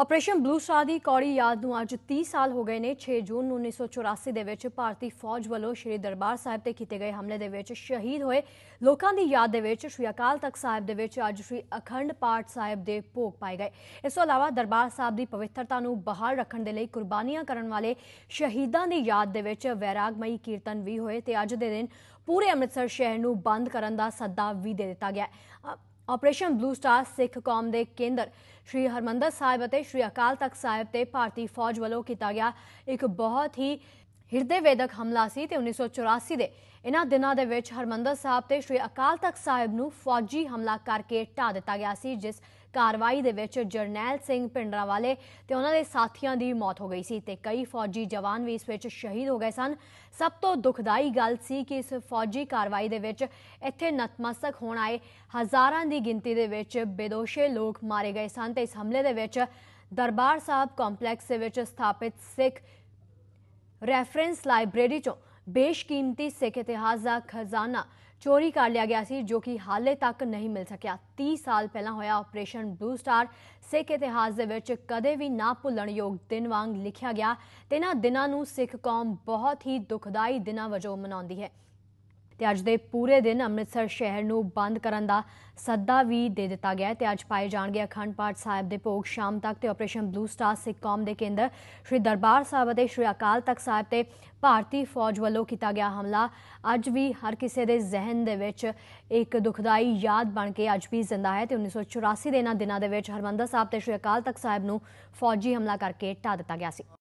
Operation blue star ਦੀ ਕੌੜੀ ਯਾਦ ਨੂੰ ਅੱਜ 30 ਸਾਲ ਹੋ ਗਏ ਨੇ। 6 ਜੂਨ ਨੂੰ 1984 ਦੇ ਵਿੱਚ ਭਾਰਤੀ ਫੌਜ ਵੱਲੋਂ ਸ਼੍ਰੀ ਦਰਬਾਰ ਸਾਹਿਬ ਤੇ ਕੀਤੇ ਗਏ ਹਮਲੇ ਦੇ ਵਿੱਚ ਸ਼ਹੀਦ ਹੋਏ। ਲੋਕਾਂ ਦੀ ਯਾਦ ਦੇ ਵਿੱਚ ਸ਼੍ਰੀ ਅਕਾਲ ਤਖਤ ਸਾਹਿਬ ਦੇ ਵਿੱਚ ਅੱਜ ਸ਼੍ਰੀ ਅਖੰਡ ਪਾਠ ਸਾਹਿਬ ਦੇ ਭੋਗ ਪਾਏ ਗਏ। ਇਸ ਤੋਂ ਇਲਾਵਾ ਦਰਬਾਰ ਸਾਹਿਬ ਦੀ ਪਵਿੱਤਰਤਾ ਨੂੰ ਬਹਾਲ ਰੱਖਣ ਦੇ ਲਈ ਕੁਰਬਾਨੀਆਂ ਕਰਨ ਵਾਲੇ ਸ਼ਹੀਦਾਂ ਦੀ ਯਾਦ ਦੇ ਵਿੱਚ ਵੈਰਾਗਮਈ ਕੀਰਤਨ ਵੀ ਹੋਏ ਤੇ ਅੱਜ ਦੇ ਦਿਨ ਪੂਰੇ ਅੰਮ੍ਰਿਤਸਰ ਸ਼ਹਿਰ ਨੂੰ ਬੰਦ ਕਰਨ ਦਾ ਸੱਦਾ ਵੀ ਦੇ ਦਿੱਤਾ ਗਿਆ। ਆਪਰੇਸ਼ਨ ਬਲੂ ਸਟਾਰ ਸਿੱਖ ਕੌਮ ਦੇ ਕੇਂਦਰ ਸ਼੍ਰੀ ਹਰਮੰਦਰ ਸਾਹਿਬ ਅਤੇ ਸ਼੍ਰੀ ਅਕਾਲ ਤਖਤ ਸਾਹਿਬ ਤੇ ਭਾਰਤੀ ਫੌਜ ਵੱਲੋਂ ਕੀਤਾ ਗਿਆ ਇੱਕ ਬਹੁਤ ਹੀ ਹਿਰਦੇ ਵੇਦਕ ਹਮਲਾ ਸੀ ਤੇ 1984 ਦੇ ਇਹਨਾਂ ਦਿਨਾਂ ਦੇ ਵਿੱਚ ਹਰਮੰਦਰ ਸਾਹਿਬ ਤੇ ਸ਼੍ਰੀ ਅਕਾਲ ਤਖਤ ਸਾਹਿਬ ਨੂੰ ਫੌਜੀ ਹਮਲਾ ਕਰਕੇ ਢਾ ਦਿੱਤਾ ਗਿਆ ਸੀ, ਜਿਸ ਕਾਰਵਾਈ ਦੇ ਵਿੱਚ ਜਰਨੈਲ ਸਿੰਘ ਪਿੰਡਰਾਵਾਲੇ ਤੇ ਉਹਨਾਂ ਦੇ ਸਾਥੀਆਂ ਦੀ ਮੌਤ ਹੋ ਗਈ ਸੀ ਤੇ ਕਈ ਫੌਜੀ ਜਵਾਨ ਵੀ ਇਸ ਵਿੱਚ ਸ਼ਹੀਦ ਹੋ ਗਏ ਸਨ। ਸਭ ਤੋਂ ਦੁਖਦਾਈ ਗੱਲ ਸੀ ਕਿ ਇਸ ਫੌਜੀ ਕਾਰਵਾਈ ਦੇ ਵਿੱਚ ਇੱਥੇ ਨਤਮਸਤਕ ਹੋਣ ਆਏ ਹਜ਼ਾਰਾਂ ਦੀ ਗਿਣਤੀ ਦੇ ਵਿੱਚ ਬੇਦੋਸ਼ੇ ਲੋਕ ਮਾਰੇ ਗਏ ਸਨ ਤੇ ਇਸ ਹਮਲੇ ਦੇ ਵਿੱਚ ਦਰਬਾਰ ਸਾਹਿਬ ਕੰਪਲੈਕਸ ਦੇ ਵਿੱਚ ਸਥਾਪਿਤ ਸਿੱਖ ਰੈਫਰੈਂਸ ਲਾਇਬ੍ਰੇਰੀ ਚੋਂ ਬੇਸ਼ਕੀਮਤੀ ਸਿੱਖ ਇਤਿਹਾਸ ਦਾ ਖਜ਼ਾਨਾ ਚੋਰੀ ਕਰ ਲਿਆ ਗਿਆ ਸੀ, ਜੋ ਕਿ ਹਾਲੇ ਤੱਕ ਨਹੀਂ ਮਿਲ ਸਕਿਆ। 30 ਸਾਲ ਪਹਿਲਾਂ ਹੋਇਆ ਆਪਰੇਸ਼ਨ ਬਲੂ ਸਟਾਰ। ਸਿੱਖ ਇਤਿਹਾਸ ਦੇ ਵਿੱਚ ਕਦੇ ਵੀ ਨਾ ਭੁੱਲਣਯੋਗ ਦਿਨ ਵਾਂਗ ਲਿਖਿਆ ਗਿਆ ਤੇ ਇਹਨਾਂ ਦਿਨਾਂ ਨੂੰ ਸਿੱਖ ਕੌਮ ਬਹੁਤ ਹੀ ਦੁਖਦਾਈ ਦਿਨਾਂ ਵਜੋਂ ਮਨਾਉਂਦੀ ਹੈ। ਤੇ ਅੱਜ ਦੇ ਪੂਰੇ ਦਿਨ ਅੰਮ੍ਰਿਤਸਰ ਸ਼ਹਿਰ ਨੂੰ ਬੰਦ ਕਰਨ ਦਾ ਸੱਦਾ ਵੀ ਦੇ ਦਿੱਤਾ ਗਿਆ ਹੈ ਤੇ ਅੱਜ ਪਾਏ ਜਾਣਗੇ ਅਖੰਡ ਪਾਠ ਸਾਹਿਬ ਦੇ ਭੋਗ ਸ਼ਾਮ ਤੱਕ ਤੇ ਆਪਰੇਸ਼ਨ ਬਲੂ ਸਟਾਰ ਸਿੱਖ ਕੌਮ ਦੇ ਕੇਂਦਰ ਸ਼੍ਰੀ ਦਰਬਾਰ ਸਾਹਿਬ ਅਤੇ ਸ਼੍ਰੀ ਅਕਾਲ ਤਖਤ ਸਾਹਿਬ ਤੇ ਭਾਰਤੀ ਫੌਜ ਵੱਲੋਂ ਕੀਤਾ ਗਿਆ ਹਮਲਾ। ਅੱਜ ਵੀ ਹਰ ਕਿਸੇ ਦੇ ਜ਼ਿਹਨ ਦੇ ਵਿੱਚ ਇੱਕ ਦੁਖਦਾਈ ਯਾਦ ਬਣ ਕੇ ਅੱਜ ਵੀ ਜ਼ਿੰਦਾ ਹੈ ਤੇ 1984 ਦੇ ਇਹਨਾਂ ਦਿਨਾਂ ਦੇ ਵਿੱਚ ਹਰਮੰਦਰ ਸਾਹਿਬ ਤੇ ਸ਼੍ਰੀ ਅਕਾਲ ਤਖਤ ਸਾਹਿਬ ਨੂੰ ਫੌਜੀ ਹਮਲਾ ਕਰਕੇ ਢਾ ਦਿੱਤਾ ਗਿਆ ਸੀ।